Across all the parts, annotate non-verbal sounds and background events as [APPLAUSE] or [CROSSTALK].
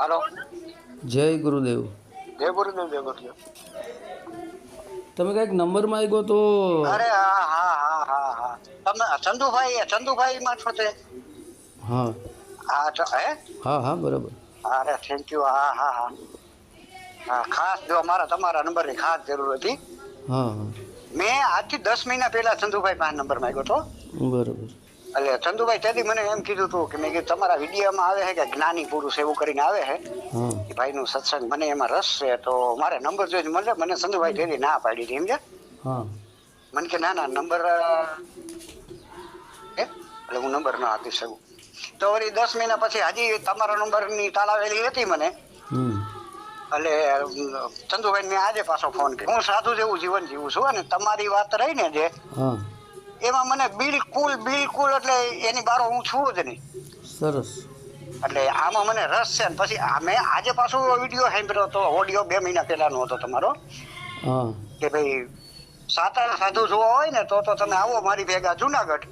હાલો. જય ગુરુદેવ. જય ગુરુદેવ જય ગુરુદેવ. તમે કંઈક નંબર માંગ્યો તો અરે હા હા હા હા હા. તમે ચંદુભાઈ ચંદુભાઈ તે હા. હા તો હે? હા હા બરાબર. અરે થેન્ક યુ હા હા હા. હા ખાસ જો મારા તમારા નંબરની ખાસ જરૂર હતી. હા હા. મેં આજથી દસ મહિના પહેલા ચંદુભાઈ પાસે નંબર માંગ્યો હતો. બરાબર. એટલે ચંદુભાઈ તેથી મને એમ કીધું હતું કે મેં કીધું તમારા વિડીયોમાં આવે છે કે જ્ઞાની પુરુષ એવું કરીને આવે છે કે ભાઈ ભાઈનું સત્સંગ મને એમાં રસ છે તો મારે નંબર જોઈને મળે મને ચંદુભાઈ તેથી ના પાડી હતી સમજ્યા? હા. મને કે ના ના નંબર એટલે હું નંબર ના આપી શકું. તો વળી દસ મહિના પછી હજી તમારા નંબરની તાલાવેલી હતી મને. એટલે ચંદુભાઈ મેં આજે પાછો ફોન કર્યો. હું સાધુ જેવું જીવન જીવું છું અને તમારી વાત રહી ને જે એમાં મને બિલકુલ બિલકુલ એટલે એની બારો હું છું જ નહીં. સરસ. એટલે આમાં મને રસ છે ને પછી મેં આજે પાછો વીડિયો સાંભળ્યો હતો ઓડિયો બે મહિના પહેલાનો હતો તમારો. કે ભાઈ સાતારા સાધુ જોવા હોય ને તો તો તમે આવો મારી ભેગા જુનાગઢ.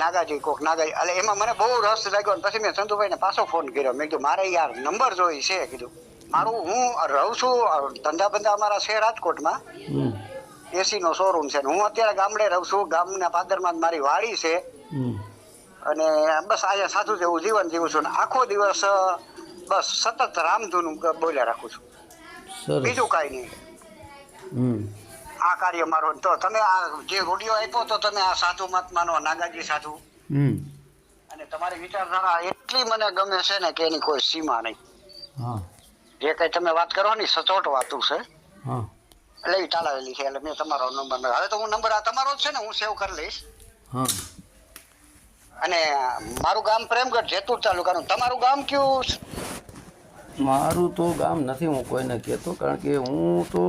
નાગાજી કોક નાગાજી. એટલે એમાં મને બહુ રસ લાગ્યો ને પછી મેં સંતુભાઈને પાછો ફોન કર્યો. મેં કીધું મારે યાર નંબર જોઈ છે. કીધું મારું હું રહું છું ધંધા બંધા અમારા છે રાજકોટમાં. એસી નો શોરૂમ છે હું અત્યારે ગામડે રહું છું. ગામના પાદરમાં મારી વાડી છે. અને બસ અહીંયા સાધુ જેવું જીવન જીવું છું આખો દિવસ બસ સતત રામધૂન બોલ્યા રાખું છું. બીજું કાંઈ નહીં. હમ. આ કાર્ય મારો તો તમે આ જે રૂડિયો આપ્યો તો તમે આ સાધુ મહાત્માનો નાગાજી સાધુ. હમ. અને તમારી વિચારધારા એટલી મને ગમે છે ને કે એની કોઈ સીમા નહીં. હા. જે કઈ તમે વાત કરો ને સચોટ વાતું છે. હા. એ ટાળાવેલી છે એટલે મેં તમારો નંબર હવે તો હું નંબર આ તમારો જ છે ને હું સેવ કરી લઈશ. હા. અને મારું ગામ પ્રેમગઢ જેતુર તાલુકાનું. તમારું ગામ કયું? મારું તો ગામ નથી હું કોઈને કહેતો કારણ કે હું તો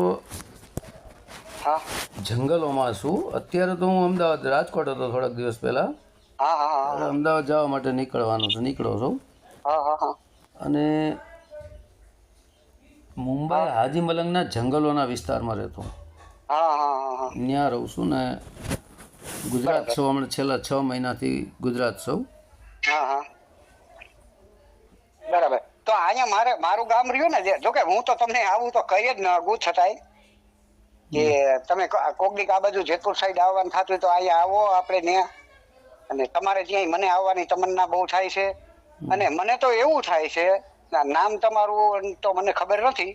હા. જંગલોમાં છું. અત્યારે તો હું અમદાવાદ રાજકોટ હતો થોડાક દિવસ પહેલાં. અમદાવાદ જવા માટે નીકળવાનું છે નીકળો છું. હા હા હા. અને મુંબઈ હાજી મલંગના જંગલોના વિસ્તારમાં રહેતો ત્યાં રહું છું ને ગુજરાત છો હમણાં છેલ્લા છ મહિનાથી ગુજરાત છો હા હા. બરાબર. તો અહીંયા મારે મારું ગામ રહ્યું ને જે- જોકે હું તો તમને આવું તો કહી જ ન અગું છતાંય કે તમે કોકડીક આ બાજુ જેતપુર સાઈડ આવવાનું થતું હોય તો અહીંયા આવો આપણે ત્યાં. અને તમારે ત્યાં મને આવવાની તમન્ના બહુ થાય છે. અને મને તો એવું થાય છે નામ તમારું તો મને ખબર નથી.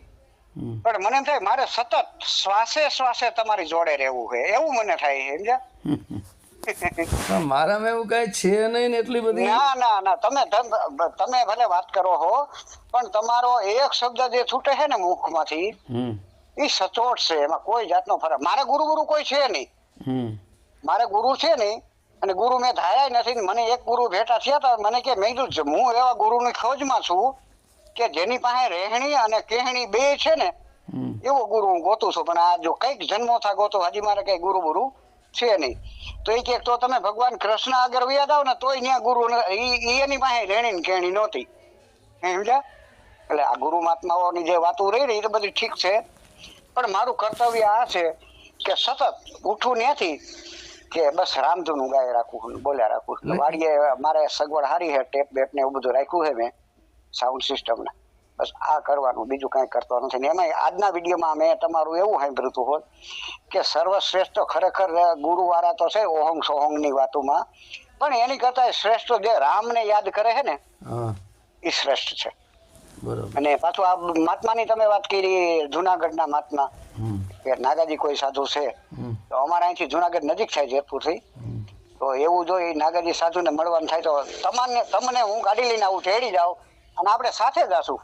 પણ મને એમ થાય મારે સતત શ્વાસે શ્વાસે તમારી જોડે રહેવું છે. એવું મને થાય છે સમજ્યા? મારામાં એવું કઈ છે નહીં એટલી બધી? ના ના ના તમે તમે ભલે વાત કરો હો પણ તમારો એક શબ્દ જે છૂટે છે ને મુખમાંથી હમ. એ સચોટ છે એમાં કોઈ જાતનો ફરક. મારે ગુરુ ગુરુ કોઈ છે નહીં. મારે ગુરુ છે નહીં અને ગુરુ મેં ધાર્યા નથી મને એક ગુરુ ભેટા થયા હતા મને કે મેં કીધું હું એવા ગુરુની ખોજમાં છું કે જેની પાસે રહેણી અને કહેણી બે છે ને એવો ગુરુ હું ગોતું છું. પણ આ જો કંઈક જન્મો થા ગોતો હજી મારે કઈ ગુરુ ગુરુ છે નહીં. તો એ કે તો તમે ભગવાન કૃષ્ણ આગળ વ્યાદ જાવ ને તોય ત્યાં ગુરુ એની પાસે રેણી ને કેણી નહોતી સમજ્યા? એટલે આ ગુરુ મહાત્માઓની જે વાતો રહી ને એ તો બધી ઠીક છે. પણ મારું કર્તવ્ય આ છે કે સતત ઉઠું ત્યાંથી કે બસ રામધૂન ગાય રાખું બોલ્યા રાખું વાડીએ મારે સગવડ સારી છે ટેપ બેપ ને એવું બધું રાખ્યું છે મેં. સાઉન્ડ સિસ્ટમને બસ આ કરવાનું બીજું કાંઈ કરતો નથી. ને એમાં આજના વિડીયોમાં મેં તમારું એવું સાંભળ્યું હતું હોત કે સર્વશ્રેષ્ઠ ખરેખર ગુરુવાળા તો છે ઓહંગ સોહંગની વાતોમાં પણ એની કરતાં શ્રેષ્ઠ જે રામને યાદ કરે છે ને એ શ્રેષ્ઠ છે. બરાબર. અને પાછું આ મહાત્માની તમે વાત કરી જુનાગઢના મહાત્મા કે નાગાજી કોઈ સાધુ છે તો અમારા અહીંથી જુનાગઢ નજીક થાય જયપુરથી તો એવું જો એ નાગાજી સાધુને મળવાનું થાય તો તમને તમને હું ગાડી લઈને આવું તેડી જાઉં અને આપણે સાથે જાશું.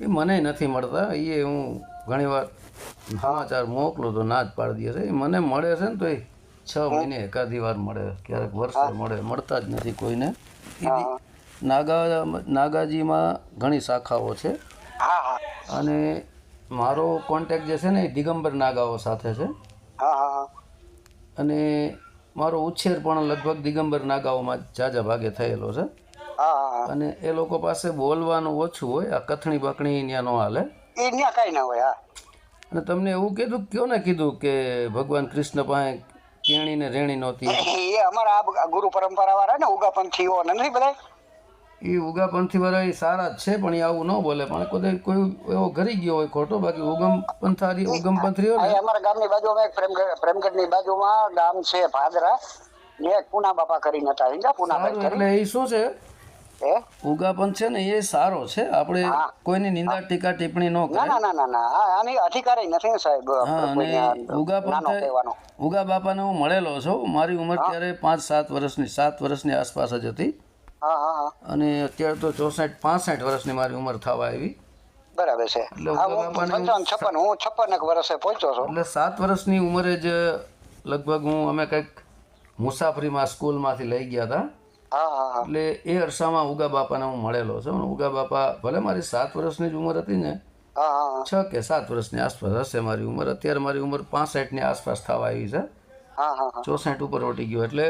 એ મને નથી મળતા. એ હું ઘણીવાર સમાચાર મોકલું તો ના જ પાડી દે છે. એ મને મળે છે ને તો એ છ મહિને એકાદી વાર મળે. ક્યારેક વર્ષે મળે. મળતા જ નથી કોઈને. નાગા નાગાજીમાં ઘણી શાખાઓ છે. અને મારો કોન્ટેક્ટ જે છે ને એ દિગંબર નાગાઓ સાથે છે. અને મારો ઉછેર પણ લગભગ દિગંબર નાગાઓમાં જાજા ભાગે થયેલો છે. અને એ લોકો પાસે બોલવાનું ઓછું હોય આ કથણી બકણી ત્યાં ન હાલે. એ ત્યાં કઈ ના હોય હા. અને તમને એવું કીધું કયો ને કીધું કે ભગવાન કૃષ્ણ પાસે કેણી ને રેણી નહોતી? એ અમારા આ ગુરુ પરંપરા વાળા ને ઉગા પંથીઓ નથી બધા એ ઉગા પંથી વાળા એ સારા જ છે પણ એ આવું ન બોલે. પણ કોઈ કોઈ એવો ઘરી ગયો હોય ખોટો બાકી ઉગમ પંથારી ઉગમ પંથરીઓ ને? અમારા ગામની બાજુમાં એક પ્રેમગઢ પ્રેમગઢની બાજુમાં ગામ છે ભાદરા. ને પુના બાપા કરીને હતા પુના એટલે એ શું છે? હે? ઉગા પંથ છે ને એ સારો છે. આપણે. કોઈની નિંદા ટીકા ટિપ્પણી ન ના કરે. ના ના ના. ના આની અધિકારી નથી સાહેબ. અને ઉગા બાપાને હું મળેલો છું. મારી ઉંમર ત્યારે પાંચ સાત વર્ષની સાત વર્ષની આસપાસ જ હતી. હા હા હા. અને અત્યારે તો ચોસઠ પાસઠ વર્ષની મારી ઉંમર થવા આવી. બરાબર છે. છપ્પન હું છપ્પન એક વર્ષે પહોંચ્યો છું. એટલે સાત વર્ષની ઉંમરે જ લગભગ હું અમે કંઈક મુસાફરીમાં સ્કૂલમાંથી લઈ ગયા હતા. એટલે એ અરસામાં ઉગા બાપાને હું મળેલો છું. ઉગા બાપા ભલે મારી સાત વર્ષની જ ઉંમર હતી ને છ કે સાત વર્ષની આસપાસ હશે મારી ઉંમર. અત્યારે મારી ઉંમર પાસઠની આસપાસ થવા આવી છે. હા હા હા. ચોસઠ ઉપર ઓટી ગયો. એટલે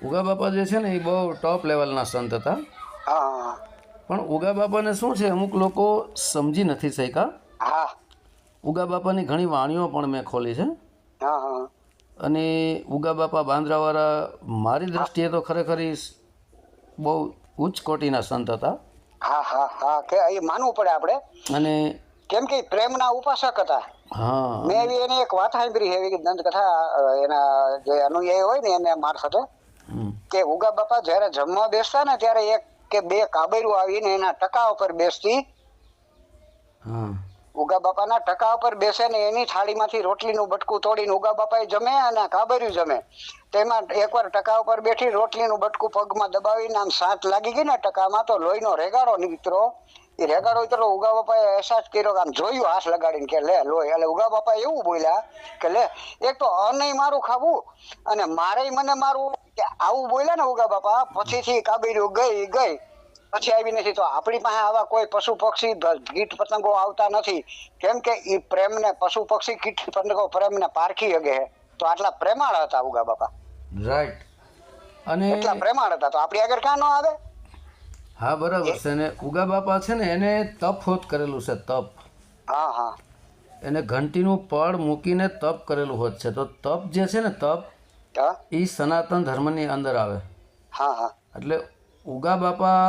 ઉગા બાપા જે છે ને એ બહુ ટોપ લેવલના સંત હતા. પણ ઉગા બાપાને શું છે અમુક લોકો સમજી નથી શક્યા. હા. ઉગા બાપાની ઘણી વાણીઓ પણ મેં ખોલી છે. હા હા. અને ઉગા બાપા બાંદ્રાવાળા મારી દ્રષ્ટિએ તો ખરેખર બહુ ઉચ્ચ કોટીના સંત હતા. હા હા હા કે એ માનવું પડે આપણે. અને કેમ કે પ્રેમના ઉપાસક હતા. હા. મેં એવી એની એક વાત સાંભળી એવી દંતકથા એના જે અનુયાયી હોય ને એને મારફતે. કે ઉગા બાપા જ્યારે જમવા બેસતા ને ત્યારે એક કે બે કાબેરું આવીને એના ટકા ઉપર બેસતી હા. ઉગા બાપાના ટકા ઉપર બેસે ને એની થાળીમાંથી રોટલીનું બટકું તોડીને ઉગા બાપાએ જમે અને કાબર્યું જમે. તેમાં એકવાર ટકા ઉપર બેઠી રોટલીનું બટકું પગમાં દબાવીને આમ સાત લાગી ગઈ ને ટકામાં તો લોહીનો રેગાડો નીકળો એ રેગાડો ઉતરો ઉગા બાપાએ અહેસાસ કર્યો કે આમ જોયું હાથ લગાડીને કે લે લોહી. એટલે ઉગા બાપા એવું બોલ્યા કે લે, એક તો અનય મારું ખાવું અને મારે મને મારું કે આવું બોલ્યા ને ઉગા બાપા, પછીથી કાબેર્યું ગઈ ગઈ. પછી આવી નથી. તો આપણી પાસે આવા કોઈ પશુ પક્ષી કીટ પતંગો આવતા નથી. કેમ કે એ પ્રેમને પશુ પક્ષી કીટ પતંગો પ્રેમને પારખી છે. તો આટલા પ્રેમાળ હતા ઉગા બાપા. રાઈટ અને એટલા પ્રેમાળ હતા. તો આપણી આગળ ક્યાં ન આવે? હા બરાબર છે. ને ઉગા બાપા છે ને એને તપ હોત કરેલું છે તપ. હા હા. એને ઘંટીનું પડ મૂકીને તપ કરેલું હોત છે. તો તપ જે છે ને તપ એ સનાતન ધર્મની અંદર આવે. હા હા. એટલે ઉગા બાપા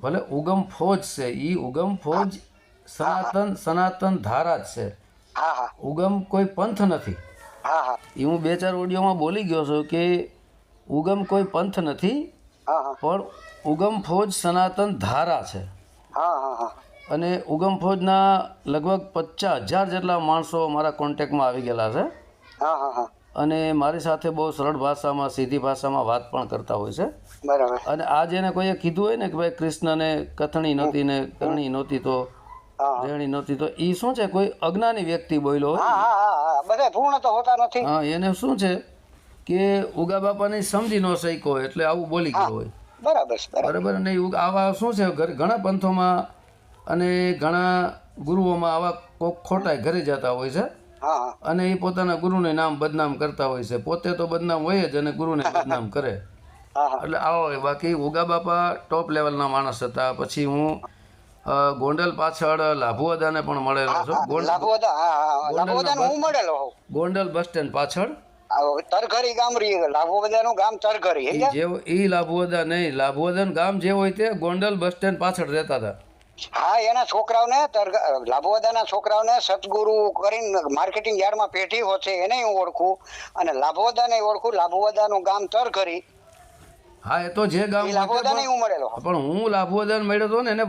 ભલે ઉગમ ફોજ છે એ ઉગમ ફોજ સનાતન સનાતન ધારા જ છે. ઉગમ કોઈ પંથ નથી. એ હું. બે ચાર ઓડિયોમાં બોલી ગયો છું કે ઉગમ કોઈ પંથ નથી પણ ઉગમ ફોજ સનાતન ધારા છે. હા હા હા. અને ઉગમ ફોજના લગભગ પચાસ હજાર જેટલા માણસો મારા કોન્ટેક્ટમાં આવી ગયેલા છે. હા હા હા. અને મારી સાથે બહુ સરળ ભાષામાં સીધી ભાષામાં વાત પણ કરતા હોય છે. બરાબર. અને આ જેને કોઈએ કીધું હોય ને કે ભાઈ કૃષ્ણને કથણી નહોતી ને કરણી નહોતી તો રેણી નહોતી તો એ શું છે? કોઈ અજ્ઞાની વ્યક્તિ બોલ્યો હોય? બધા પૂર્ણ તો હોતા નથી. હા એને શું છે કે ઉગા બાપાને સમજી ન શક્યો એટલે આવું બોલી ગયો હોય. બરાબર બરાબર. ને અને આવા શું છે? ઘણા પંથોમાં અને ઘણા ગુરુઓમાં આવા કોક ખોટા ઘરે જતા હોય છે. અને એ પોતાના ગુરુને નામ બદનામ કરતા હોય છે. પોતે તો બદનામ હોય જ અને ગુરુને બદનામ કરે. એટલે આવો બાકી ઉગા બાપા ટોપ લેવલના માણસ હતા. પછી હું ગોંડલ પાછળ લાભુવાદાને પણ મળેલો છું. લાભોદા લાભોદાન ગોંડલ બસ સ્ટેન્ડ પાછળ. તરઘરી ગામ લાભોદાનું ગામ તરઘરી? જેવો ઈ લાભુવાદા નહીં. લાભુવાદન ગામ જે હોય તે ગોંડલ બસ સ્ટેન્ડ પાછળ રહેતા હતા. હા એના છોકરાઓને લાભોદાના છોકરાઓને સદગુરુ કરીને માર્કેટિંગ યાર્ડમાં પેઢી છે એને હું ઓળખું. અને લાભોદાને ઓળખું લાભોદાનું ગામ તરઘરી હા એ તો જે ગામ હોય લાભોદાને હું મળેલો. પણ હું લાભુવાદન મળ્યો હતો ને એને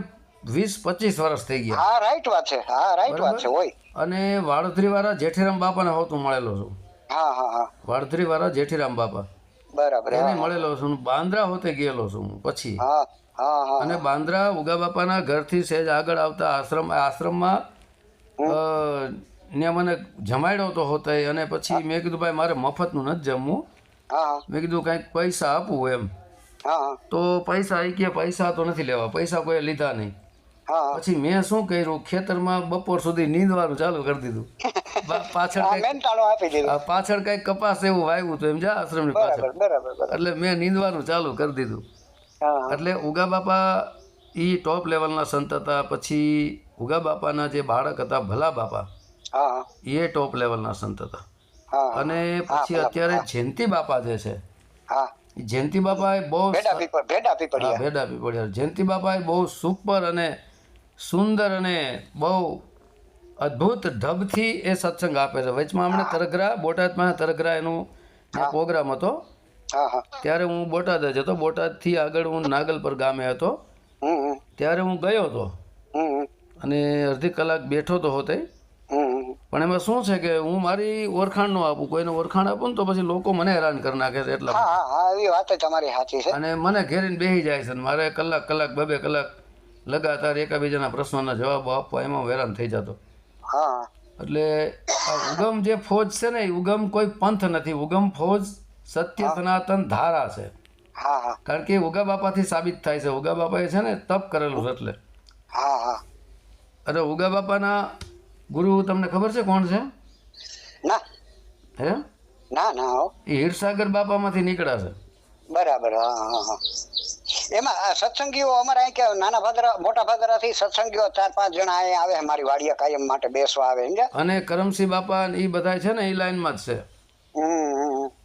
વીસ પચીસ વર્ષ થઈ ગયા. હા રાઈટ વાત છે. હા રાઈટ વાત છે હોય. અને વાડોદરી વાળા જેઠીરામ બાપાને હોતું મળેલો છું. હા હા હા. વાડોદરી વાળા જેઠીરામ બાપા. બરાબર એને મળેલો છું. બાંદ્રા હોતે ગયેલો છું પછી હા હા હા. અને બાંદ્રા ઉગા બાપાના ઘરથી સહેજ આગળ આવતા આશ્રમ આશ્રમમાં ને મને જમાડ્યો તો હોતો અને પછી મેં કીધું ભાઈ મારે મફતનું નથી જમવું. મેં કીધું કાંઈક પૈસા આપવું એમ. તો પૈસા એ કે પૈસા તો નથી લેવા પૈસા કોઈ લીધા નહીં. પછી મેં શું કર્યું? ખેતરમાં બપોર સુધી નીંદવાનું ચાલુ કરી દીધું. પાછળ પાછળ કઈ કપાસ એવું વાવ્યું હતું એમ જા પાછળ બરાબર બરાબર બરાબર. એટલે મેં નીંદવાનું ચાલુ કરી દીધું. એટલે ઉગા બાપા એ ટોપ લેવલના સંત હતા પછી ઉગા બાપાના જે બાળક હતા ભલા બાપા એ ટોપ લેવલના સંત હતા. અને પછી અત્યારે જયંતિ બાપા જે છે જયંતિ બાપા એ બહુ ભેડા આપી પડ્યા પીપળિયા. ભેડા પીપળિયા. જયંતિ બાપાએ બહુ સુપર અને સુંદર અને બહુ અદ્ભુત ઢબથી એ સત્સંગ આપે છે. વચમાં હમણે તરગરા બોટાદમાં તરગરા એનું પ્રોગ્રામ હતો ત્યારે હું બોટાદ જ હતો. બોટાદથી આગળ હું નાગલપર ગામે હતો. ત્યારે હું ગયો હતો. અને અડધી કલાક બેઠો તો હોતે. પણ એમાં શું છે કે હું મારી ઓળખાણ નો આપું. કોઈને ઓળખાણ આપું ને તો પછી લોકો મને હેરાન કરી નાખે છે એટલા વાત તમારી સાચી છે. અને મને ઘેરીને બેસી જાય છે મારે કલાક કલાક બે બે કલાક લગાતાર એકાબીજાના પ્રશ્નોના જવાબો આપવા એમાં હેરાન થઈ જતો. હા. એટલે ઉગમ જે ફોજ છે ને એ ઉગમ કોઈ પંથ નથી. ઉગમ ફોજ સત્ય સનાતન ધારા છે. હા હા. કારણ કે ઉગા બાપાથી સાબિત થાય છે. ઉગા બાપાએ છે ને તપ કરેલું છે એટલે. હા હા. અરે ઉગા બાપાના ગુરુ તમને ખબર છે કોણ છે? ના. હે? ના ના એ હીરસાગર બાપામાંથી નીકળ્યા છે. બરાબર હા હા એમાં સત્સંગીઓ અમારે અહીં કે નાના ભાદરા મોટા ભાદરાથી સત્સંગીઓ ચાર પાંચ જણા અહીંયા આવે મારી વાડીએ કાયમ માટે બેસવા આવે અને કરમસિંહ બાપા એ બધા છે ને એ લાઈનમાં જ છે. હમ.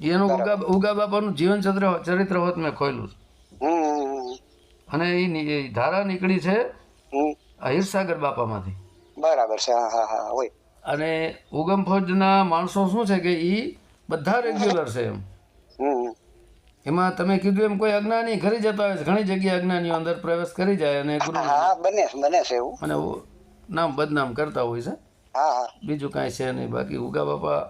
એનું ઉગા ઉગા બાપાનું જીવન ચરિત્ર ચરિત્ર હોત મેં ખોયલું છે અને એ ધારા નીકળી છે હીરસાગર બાપામાંથી. બરાબર છે હા હા હા હોય. અને ઉગમ ફોજના માણસો શું છે કે એ બધા રેગ્યુલર છે એમ. હમ એમાં તમે કીધું એમ કોઈ અજ્ઞાની ઘરે જતા હોય છે ઘણી જગ્યાએ અજ્ઞાનીઓ અંદર પ્રવેશ કરી જાય અને ગુરુ હા બને છે બને છે એવું. અને નામ બદનામ કરતા હોય છે. હા હા. બીજું કાંઈ છે નહીં. બાકી ઉગા બાપા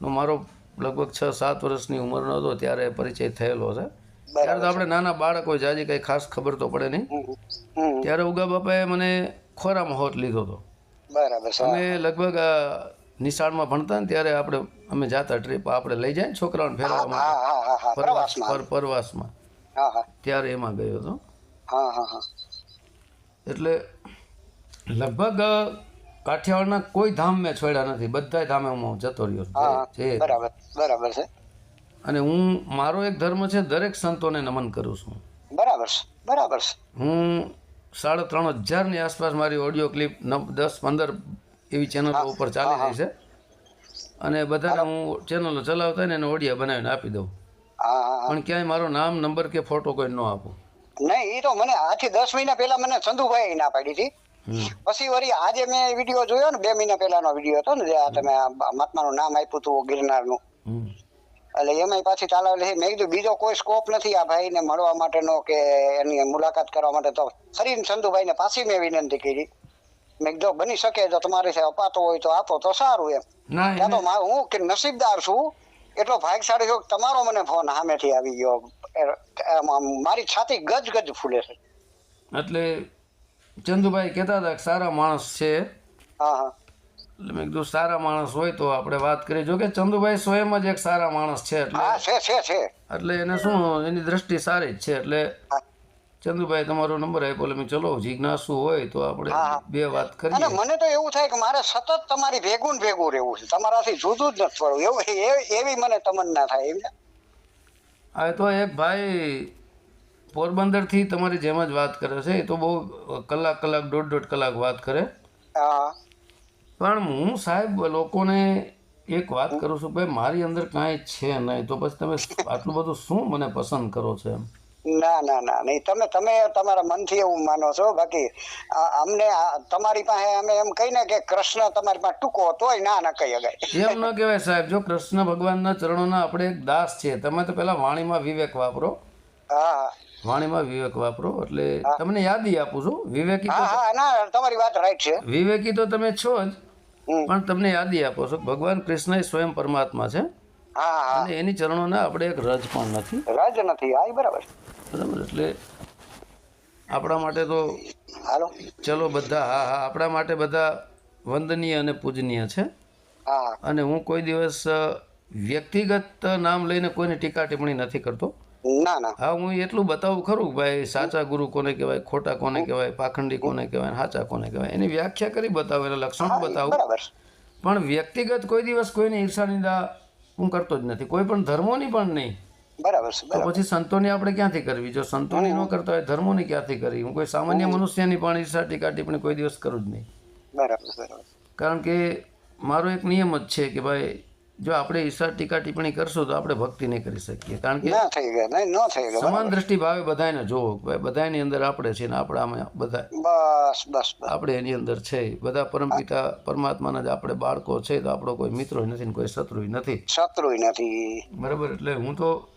નો મારો લગભગ છ સાત વર્ષની ઉંમરનો હતો ત્યારે પરિચય થયેલો છે. ત્યારે તો આપણે નાના બાળકો જાજી કંઈ ખાસ ખબર તો પડે નહીં. ત્યારે ઉગા બાપાએ મને ખોરામાં હોત લીધો હતો. અમે લગભગ નિશાળમાં ભણતા ને ત્યારે આપણે અમે જાતા ટ્રીપ આપણે લઈ જાય ને છોકરાઓને ફેરવા માટે. પ્રવાસમાં. ત્યારે એમાં ગયો હતો. એટલે લગભગ કાઠિયાવાડના કોઈ ધામ મેં છોડ્યા નથી. બધાય ધામે હું જતો રહ્યો છું. બરાબર બરાબર છે. અને હું મારો એક ધર્મ છે દરેક સંતોને નમન કરું છું. બરાબર છે બરાબર છે. હું સાડા ત્રણ હજારની આસપાસ મારી ઓડિયો ક્લિપ દસ પંદર એવી ચેનલો ઉપર ચાલી રહી છે. અને બધાને હું ચેનલો ચલાવતા ને એને ઓડિયા બનાવીને આપી દઉં. પણ ક્યાંય મારો નામ નંબર કે ફોટો કોઈ ન આપું. નહીં એ તો મને આથી દસ મહિના પહેલા મને ચંદુભાઈ ના પાડી હતી. પછી વળી આજે મેં વીડિયો જોયો ને બે મહિના પહેલાનો વીડિયો હતો ને જે આ તમે મહાત્માનું નામ આપ્યું હતું ગિરનારનું. એટલે એમાં પાછી ચાલાવેલી મેં કીધું બીજો કોઈ સ્કોપ નથી આ ભાઈને મળવા માટેનો કે એની મુલાકાત કરવા માટે. તો ફરીને ચંદુભાઈને પાછી મેં વિનંતી કરી. મેં કીધું બની શકે તો તમારી અપાતો હોય તો આપો તો સારું એમ. ત્યાં તો હું કે નસીબદાર છું એટલો ભાગશાળી છું તમારો મને ફોન સામેથી આવી ગયો. મારી છાતી ગજ ગજ ફૂલે છે. એટલે ચંદુભાઈ કહેતા હતા કે સારા માણસ છે. હા હા. એટલે મેં કીધું સારા માણસ હોય તો આપણે વાત કરીએ. જો કે ચંદુભાઈ સ્વયં જ એક સારા માણસ છે એટલે હા છે છે છે. એટલે એને શું એની દ્રષ્ટિ સારી જ છે એટલે ચંદુભાઈ તમારો નંબર આપ્યો એટલે મેં ચલો જિજ્ઞાસુ હોય તો આપણે. બે વાત અને કરીએ મને તો એવું થાય કે મારે સતત તમારી ભેગું ને ભેગું રહેવું છે. તમારાથી જુદું જ નથી પડવું. એવું એવી મને તમન્ના થાય એમ હા તો એક ભાઈ પોરબંદરથી તમારી જેમ જ વાત કરે છે એ તો બહુ કલાક કલાક દોઢ દોઢ કલાક વાત કરે. હા. પણ હું સાહેબ લોકોને એક વાત કરું છું ભાઈ મારી અંદર કાંઈ છે નહીં તો પછી તમે આટલું બધું શું મને પસંદ કરો છો એમ? ના ના ના નહીં તમે તમે તમારા મનથી એવું માનો છો બાકી આ- અમને તમારી પાસે અમે એમ કહીને કે કૃષ્ણ તમારી પાસે ટૂંકો તોય ના ના કહી શકાય. એમ ન કહેવાય સાહેબ જો કૃષ્ણ ભગવાનના ચરણોના આપણે એક દાસ છીએ તમે તો પહેલા વાણીમાં વિવેક વાપરો. હા. વાણીમાં વિવેક વાપરો એટલે તમને યાદી આપું છું. વિવેકી તમારી વાત રાઈટ છે. વિવેકી તો તમે છો જ પણ તમને યાદી આપો છો. ભગવાન કૃષ્ણ એ સ્વયં પરમાત્મા છે. હા હા. અને એની ચરણોના આપણે એક રજ પણ નથી. રજ નથી આ બરાબર. બરાબર એટલે આપણા માટે તો હાલો. ચલો બધા હા હા આપણા માટે બધા વંદનીય અને પૂજનીય છે. અને હું કોઈ દિવસ વ્યક્તિગત નામ લઈને કોઈની ટીકા ટિપ્પણી નથી કરતો. ના ના. હા હું એટલું બતાવું ખરું ભાઈ સાચા ગુરુ કોને કહેવાય ખોટા કોને કહેવાય પાખંડી કોને કહેવાય સાચા કોને કહેવાય એની વ્યાખ્યા કરી બતાવું એટલે લક્ષણો બતાવું. પણ વ્યક્તિગત કોઈ દિવસ કોઈની ઈર્ષા નિંદા હું કરતો જ નથી. કોઈ પણ ધર્મોની પણ નહીં. બરાબર તો પછી સંતોની આપણે ક્યાંથી કરવી? જો સંતોની ન કરતા હોય ધર્મોની ક્યાંથી કરવી? હું કોઈ સામાન્ય મનુષ્યની પણ ઈર્ષા ટીકા ટિપ્પણી કોઈ દિવસ કરું જ નહીં. બરાબર. કારણ કે મારો એક નિયમ જ છે કે ભાઈ જો આપણે ઈશ્વર ટીકા ટિપ્પણી કરશું તો આપણે ભક્તિ નહીં કરી શકીએ. કારણ કે સમાન દ્રષ્ટિ ભાવે બધાને જોવો. બધાની અંદર આપણે છે ને આપણે આમાં બધા બસ બસ આપણે એની અંદર છે. બધા પરમપિતા પરમાત્માના જ આપણે બાળકો છે તો આપણો કોઈ મિત્રો નથી ને કોઈ શત્રુ નથી. શત્રુ નથી. બરાબર એટલે હું તો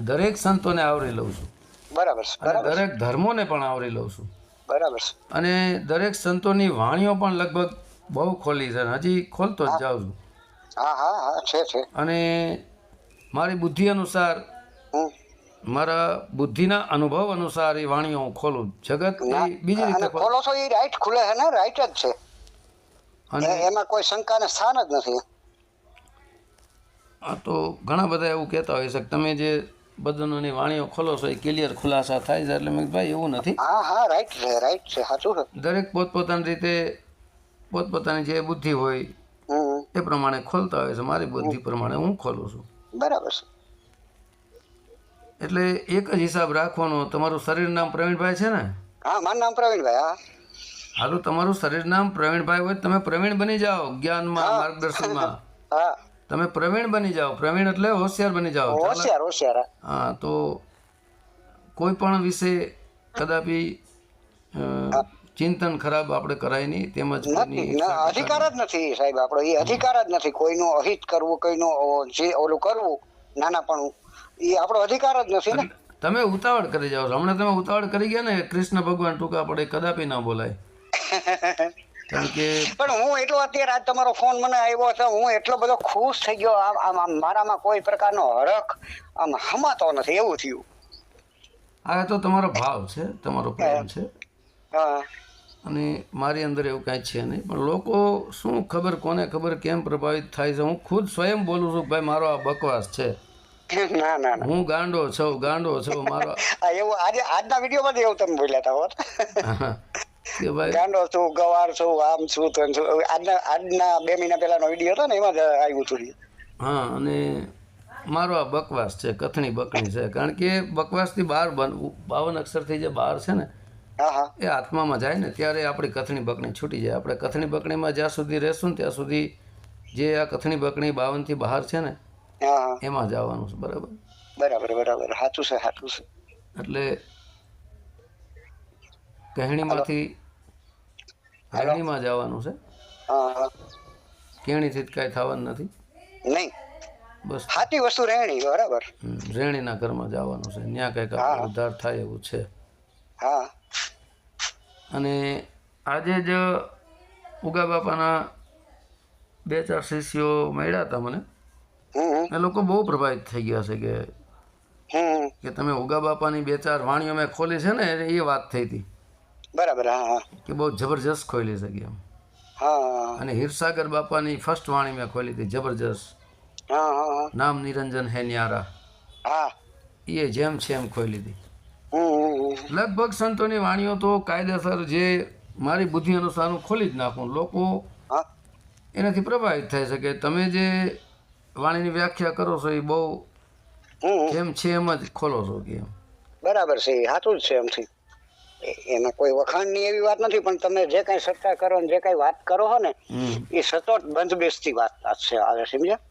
દરેક સંતોને આવરી લઉં છું. બરાબર દરેક ધર્મોને પણ આવરી લઉં છું. બરાબર. અને દરેક સંતોની વાણીઓ પણ લગભગ બહુ ખોલી છે હજી ખોલતો જ જાઉં છું. હા હા હા છે છે. અને મારી બુદ્ધિ અનુસાર. મારા બુદ્ધિના અનુભવ અનુસાર એ વાણીઓ હું ખોલું. જગત બીજી રીતે ખોલો. છો એ રાઈટ ખુલે છે ને રાઈટ જ છે. અને એમાં કોઈ શંકાને સ્થાન જ નથી. આ તો ઘણા બધા એવું કહેતા હોય છે કે તમે જે બદનોની વાણીઓ ખોલો છો એ ક્લિયર ખુલાસા થાય છે. એટલે મેં ભાઈ એવું નથી. હા હા રાઈટ છે રાઈટ છે સાચું છે. દરેક પોતપોતાની રીતે પોતપોતાની જે બુદ્ધિ હોય એ પ્રમાણે ખોલતા હોય છે. મારી બુદ્ધિ પ્રમાણે હું ખોલું છું. બરાબર છે. એટલે એક જ હિસાબ રાખવાનો તમારું શરીર નામ પ્રવીણભાઈ છે ને? હા મારું નામ પ્રવીણભાઈ હા. હાલો તમારું શરીર નામ પ્રવીણભાઈ હોય તમે પ્રવીણ બની જાઓ જ્ઞાનમાં માર્ગદર્શનમાં. [LAUGHS] હા. તમે પ્રવીણ બની જાઓ. પ્રવીણ એટલે હોશિયાર બની જાઓ. હોશિયાર હોશિયાર હા. તો કોઈ પણ વિશે કદાપી ચિંતન ખરાબ આપણે કરાય નહીં તેમજ અધિકાર જ નથી સાહેબ આપણો એ અધિકાર જ નથી કોઈનું અહિત કરવું કોઈનું જે ઓલું કરવું નાનાપણું એ આપણો અધિકાર જ નથી ને. તમે ઉતાવળ કરી જાઓ હમણાં તમે ઉતાવળ કરી ગયા ને કૃષ્ણ ભગવાન ટૂંકા પડે કદાપી ના બોલાય. કારણ કે પણ હું એટલો અત્યારે આજ તમારો ફોન મને આવ્યો હતો હું એટલો બધો ખુશ થઈ ગયો આમ આમ આમ મારામાં કોઈ પ્રકારનો હરખ આમ હમાતો નથી એવું થયું. આ તો તમારો ભાવ છે તમારો પ્રેમ છે. હા. અને મારી અંદર એવું કાંઈ છે નહીં. પણ લોકો શું ખબર કોને ખબર કેમ પ્રભાવિત થાય છે? હું ખુદ સ્વયં બોલું છું ભાઈ મારો આ બકવાસ છે. ના ના ના. હું ગાંડો છું ગાંડો છું. મારો [LAUGHS] આ એવું આજે આજના વિડીયોમાં એવું તમે બોલ્યા હતા હોત. કે ભાઈ ગાંડો છું ગવાર છું આમ છું તો છું. આજના આજના બે મહિના પહેલાનો વીડિયો હતો ને એમાં જ આવ્યું હતું હા અને મારો આ બકવાસ છે કથણી બકણી છે. કારણ કે બકવાસથી બહાર બન બાવન અક્ષરથી જે બહાર છે ને એ આત્મામાં જાય ને ત્યારે આપણી કથણી બકણી છૂટી જાય. આપણે કથણી બકણીમાં જ્યાં સુધી રહેશું ત્યાં સુધી જે આ કથણી બકણી બાવનથી બહાર છે ને એમાં જવાનું છે બરાબર? બરાબર બરાબર. સાચું છે સાચું છે. એટલે કહેણીમાંથી હરણીમાં જવાનું છે? કેણીથી જ કાંઈ થવાનું નથી? નહીં. બસ. સાચી વસ્તુ રહેણી બરાબર. રહેણીના રેણીના ઘરમાં જવાનું છે. ત્યાં કંઈક ઉદ્ધાર થાય એવું છે. હા. અને આજે જ ઉગા બાપાના બે ચાર શિષ્યો મળ્યા હતા મને. એ લોકો બહુ પ્રભાવિત થઈ ગયા છે કે કે તમે ઉગા બાપાની બે ચાર વાણીઓ મેં ખોલી છે ને એ વાત થઈ હતી. બરાબર હા કે બહુ જબરજસ્ત ખોલી છે કે એમ. અને હિરસાગર બાપાની ફર્સ્ટ વાણી મેં ખોલી હતી જબરજસ્ત. નામ નિરંજન હે ન્યારા. હા. એ જેમ છે એમ ખોલી હતી. લગભગ સંતોની વાણીઓ તો કાયદેસર જે મારી બુદ્ધિ અનુસાર હું ખોલી જ નાખું. લોકો હા. એનાથી પ્રભાવિત થાય છે કે તમે જે વાણીની વ્યાખ્યા કરો છો એ બહુ. જેમ છે એમ જ ખોલો છો કે બરાબર છે સાચું જ છે એમથી. એમાં કોઈ વખાણની એવી વાત નથી પણ તમે જે કાંઈ સત્તા કરો ને જે કાંઈ વાત કરો હો ને એ સચોટ બંધબેસતી વાત છે આવે સમજ્યા?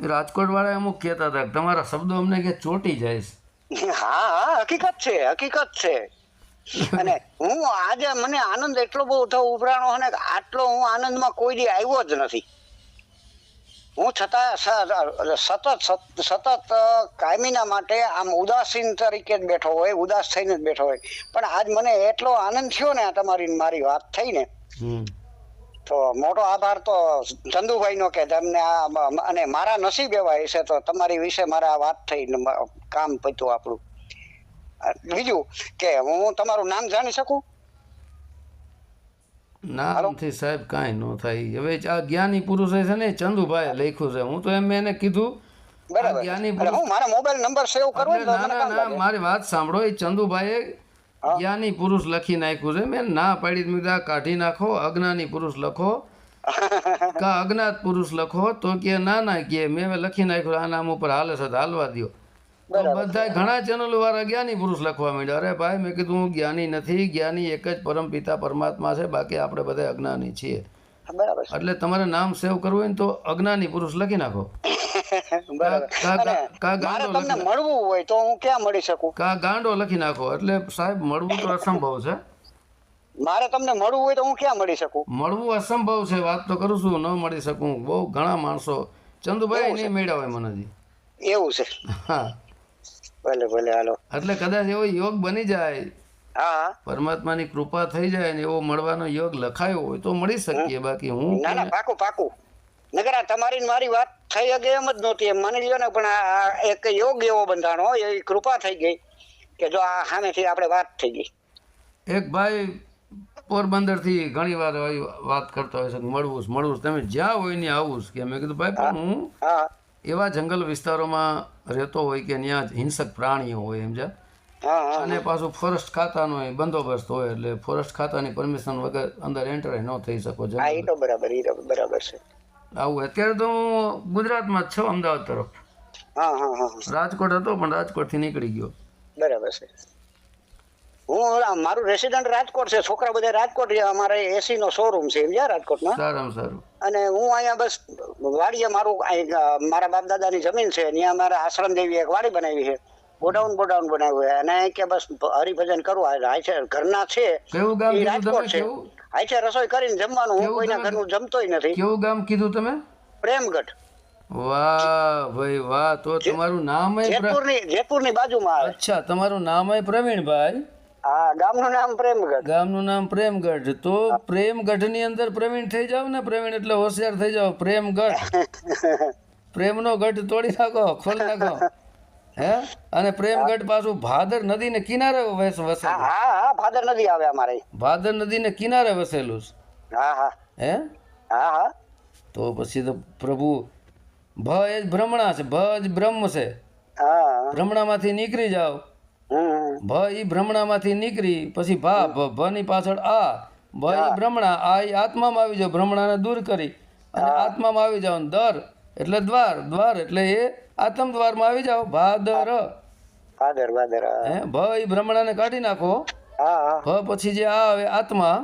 રાજકોટ વાળા અમુક કહેતા હતા કે તમારા શબ્દો અમને કે ચોટી જાય છે. હા હા, હકીકત છે હકીકત છે. અને હું આજે મને આનંદ એટલો બહુ થયો, ઉભરાણો અને આટલો હું આનંદમાં કોઈ દી આવ્યો જ નથી. હું છતાં સતત સતત કાયમીના માટે આમ ઉદાસીન તરીકે જ બેઠો હોય, ઉદાસ થઈને જ બેઠો હોય. પણ આજ મને એટલો આનંદ થયો ને તમારી મારી વાત થઈ ને હમ. તો મોટો આભાર તો ચંદુભાઈનો કે તમને આ અને મારા નસીબ એવા હશે તો તમારી વિશે મારે આ વાત થઈ કામ પત્યું આપણું. બીજું કે હું તમારું નામ જાણી શકું? નામથી સાહેબ કાંઈ ન થાય. હવે આ જ્ઞાની પુરુષે છે ને ચંદુભાઈ લખ્યું છે. હું તો એમ એને કીધું બરાબર. જ્ઞાની પુરુષ હું મારા મોબાઈલ નંબર સેવ કરવો ને ના ના ના મારી વાત સાંભળો. એ ચંદુભાઈએ જ્ઞાની પુરુષ લખી નાખ્યું છે મેં ના પાડી મેં કાઢી નાખો અજ્ઞાની પુરુષ લખો. [LAUGHS] કા અજ્ઞાત પુરુષ લખો તો કે ના ના કે. મેં લખી નાખ્યું આ નામ ઉપર હાલે છે હાલવા દ્યો. તો બધા ઘણા ચેનલ વાળા જ્ઞાની પુરુષ લખવા માંડ્યા. અરે ભાઈ મેં કીધું હું જ્ઞાની નથી. જ્ઞાની એક જ પરમ પિતા પરમાત્મા છે બાકી આપણે બધા અજ્ઞાની છીએ. એટલે તમારે નામ સેવ કરવું હોય ને તો અજ્ઞાની પુરુષ લખી નાખો. [LAUGHS] તમને મળવું હોય તો હું ક્યાં મળી શકું? કા ગાંડો લખી નાખો. એટલે સાહેબ મળવું તો અસંભવ છે. મારે તમને મળવું હોય તો હું ક્યાં મળી શકું? મળવું અસંભવ છે વાત તો કરું છું ન મળી શકું. બહુ ઘણા માણસો. ચંદુભાઈ નહીં મેળ્યા હોય મને હજી. એવું છે. હા. ભલે ભલે હાલો. એટલે કદાચ એવો યોગ બની જાય. હા. પરમાત્માની કૃપા થઈ જાય ને એવો મળવાનો યોગ લખાયો હોય તો મળી શકીએ. બાકી હું ના ના પાકું પાકું. નગર તમારી મારી વાત થઈ શકે એમ જ નહોતી એમ. માની લ્યો ને પણ આ એક યોગ એવો બંધાણો એવી કૃપા થઈ ગઈ કે જો આ સામેથી આપણે વાત થઈ ગઈ. એક ભાઈ પોરબંદરથી ઘણી વાર વાત કરતા હોય છે મળવું છે, મળવું છે. તમે જ્યાં હોય ને આવું કે? મેં કીધું ભાઈ પણ હું એવા જંગલ વિસ્તારોમાં રહેતો હોય કે ત્યાં હિંસક પ્રાણીઓ હોય એમ છે અને પાછું ફોરેસ્ટ ખાતાનો બંદોબસ્ત હોય એટલે ફોરેસ્ટ ખાતાની પરમિશન વગર અંદર એન્ટર ન થઈ શકો તો બરાબર બરાબર છે. આવું. અત્યારે તો હું ગુજરાતમાં જ છું અમદાવાદ તરફ. હા હા હા. રાજકોટ હતો પણ રાજકોટથી નીકળી ગયો. બરાબર છે. હું મારું રેસિડન્ટ રાજકોટ છે છોકરા બધા રાજકોટ છે અમારે એસી નો શોરૂમ છે સમજ્યા રાજકોટમાં. સારું સારું. અને હું અહીંયા બસ વાડીએ મારું મારા બાપ દાદાની જમીન છે ત્યાં અમારે આશ્રમ દેવી એક વાડી બનાવી છે. ગોડાઉન ગોડાઉન બનાવ્યું છે અને કે બસ હરિભજન કરવું આ આ છે ઘરના છે. તમે રાજકોટ છે. આ છે રસોઈ કરીને જમવાનું. હું કોઈના ઘરનું જમતોય નથી. કેવું ગામ કીધું તમે? પ્રેમગઢ. વાહ ભાઈ વાહ. તો તમારું નામ જયપુરની જયપુરની બાજુમાં આવે. અચ્છા તમારું નામ પ્રવીણભાઈ? હા ગામનું નામ પ્રેમગઢ. ગામનું નામ પ્રેમગઢ. તો પ્રેમગઢની અંદર પ્રવીણ થઈ જાવ ને? પ્રવીણ એટલે હોશિયાર થઈ જાવ. પ્રેમગઢ. [LAUGHS] પ્રેમનો ગઢ તોડી નાખો ખોલી નાખો. [LAUGHS] હે? અને પ્રેમગઢ પાછું ભાદર નદીને કિનારે વસ- હા વસેલું. હા હા ફાધર નદી આવે અમારે. ભાદર નદીને કિનારે વસેલું છે. હા હા. હે? હા હા. તો પછી તો પ્રભુ ભ એ જ ભ્રમણા છે ભ જ બ્રહ્મ છે. હા. ભ્રમણામાંથી નીકળી જાવ ભ ઈ ભ્રમણામાંથી નીકળી પછી ભા ભ ની પાછળ આ. ભ ઈ ભ્રમણા આ ઈ આત્મામાં આવી જાઓ ભ્રમણાને દૂર કરી. અને આત્મામાં આવી જાવ દર એટલે દ્વાર દ્વાર એટલે એ આત્મ દ્વારમાં આવી જાઓ. ભાદર. ભાદર ભાદર હા. હે ભ ઈ ભ્રમણાને કાઢી નાખો. હા હા. ભ પછી જે આ આવે આત્મા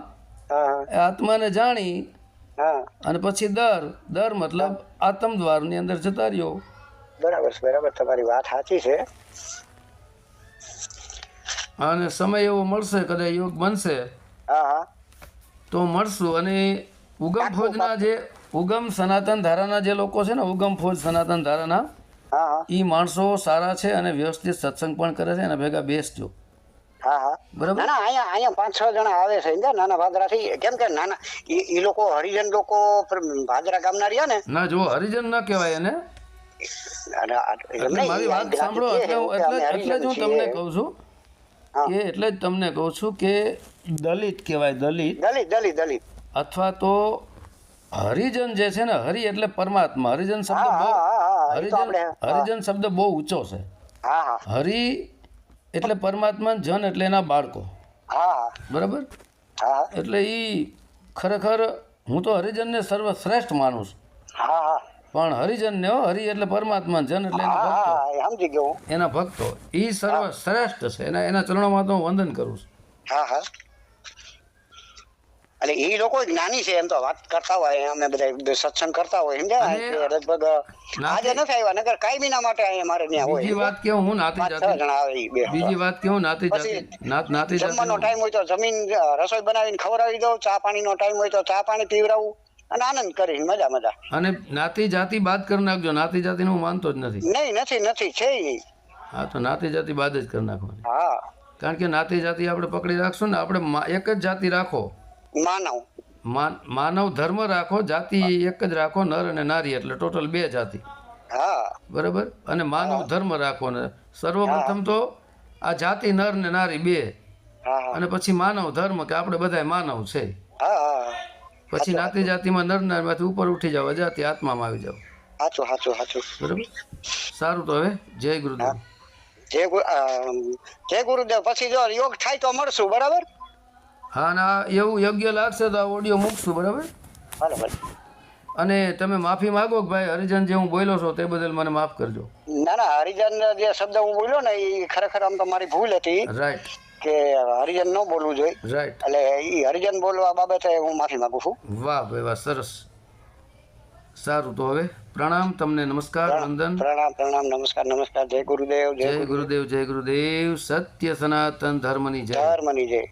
હા એ આત્માને જાણી હા. અને પછી દર દર મતલબ આત્મ દ્વારની અંદર જતા રહ્યો. બરાબર બરાબર. તમારી વાત સાચી છે. અને સમય એવો મળશે કદાચ યોગ બનશે. હા હા. તો મળશું. અને ઉગમ ફોજના જે ઉગમ સનાતન ધારાના જે લોકો છે ને ઉગમ ફોજ સનાતન ધારાના એ માણસો સારા છે અને વ્યવસ્થિત સત્સંગ પણ કરે છે અને ભેગા બેસજો. હા હા. બરાબર? ના અહીંયા અહીંયા પાંચ છ જણા આવે છે સમજ્યા? નાના ભાદરાથી કેમ કે નાના એ લોકો હરિજન લોકો ભાદરા ગામના રહ્યા ને. ના જો હરિજન ન કહેવાય એને. મારી વાત સાંભળો એટલે એટલે જ હું તમને. કહું છું. કે એટલે જ તમને કહું છું કે દલિત કહેવાય દલિત. દલિત દલિત દલિત. અથવા તો હરિજન જે છે ને હરિ એટલે પરમાત્મા. હરિજન શબ્દ બહુ હરિજન હરિજન શબ્દ બહુ ઊંચો છે. હરિ એટલે પરમાત્મા જન એટલે એના બાળકો. બરાબર? એટલે એ ખરેખર હું તો હરિજનને સર્વશ્રેષ્ઠ માનું છું. પણ હરિજનને હો હરિ એટલે પરમાત્મા જન એટલે એના ભક્તો. એના ભક્તો. એ સર્વશ્રેષ્ઠ છે. એના એના ચરણોમાં તો હું વંદન કરું છું. એટલે એ લોકો જ્ઞાની છે એમ તો વાત કરતા હોય અમે બધા સત્સંગ કરતા હોય સમજ્યા લગભગ આજે નથી આવ્યા નગર કાયમીના માટે અહીંયા મારે ત્યાં હોય. બીજી વાત કેવું હું નાતી જાતિ બીજી વાત કેવું નાતી જાતે નાત જાતે જમવાનો ટાઈમ હોય તો જમીન રસોઈ બનાવીને ખવડાવી દઉં ચા પાણીનો ટાઈમ હોય તો ચા પાણી પીવડાવું અને આનંદ કરીને મજા મજા. અને નાતી જાતિ બાદ કરી નાખજો નાતી જાતિ હું માનતો જ નથી. નહીં નથી નથી છે હા તો નાતી જાતિ બાદ જ કરી નાખવાની. હા. કારણ કે નાતી જાતિ આપણે પકડી રાખશું ને આપણે એક જ જાતિ રાખો. માનવ. માન- માનવ ધર્મ રાખો જાતિ એક જ રાખો નર અને નારી એટલે ટોટલ બે જાતિ. હા. બરાબર? અને માનવ ધર્મ રાખો ને. સર્વપ્રથમ તો આ જાતિ નર ને નારી બે. અને પછી માનવ ધર્મ કે આપણે બધાય માનવ છે. પછી નાતી જાતિમાં નર નારીમાંથી ઉપર ઉઠી જાવ અજાતિ આત્મામાં આવી જાવ સાચું સાચું સાચું બરાબર? સારું તો હવે. જય ગુરુદેવ. જય ગુરુ જય ગુરુદેવ. પછી જો યોગ થાય તો મળશું બરાબર? હા ના એવું યોગ્ય લાગશે તો આ ઓડિયો મૂકશું બરાબર? અને તમે માફી માગો કે ભાઈ હરિજન જે હું બોલ્યો છો તે બદલ મને માફ કરજો. ના ના હરિજન જે શબ્દ હું બોલ્યો ને એ ખરેખર આમ તો મારી ભૂલ હતી રાઈટ કે હરિજન ન બોલવું જોઈએ. રાઈટ એટલે એ હરિજન બોલવા બાબતે હું માફી માંગુ છું. વાહ ભાઈ વાહ સરસ. સારું તો હવે પ્રણામ તમને નમસ્કાર વંદન. પ્રણામ પ્રણામ નમસ્કાર નમસ્કાર. જય ગુરુદેવ જય જય ગુરુદેવ જય ગુરુદેવ. સત્ય સનાતન ધર્મની જય. ધર્મની જય.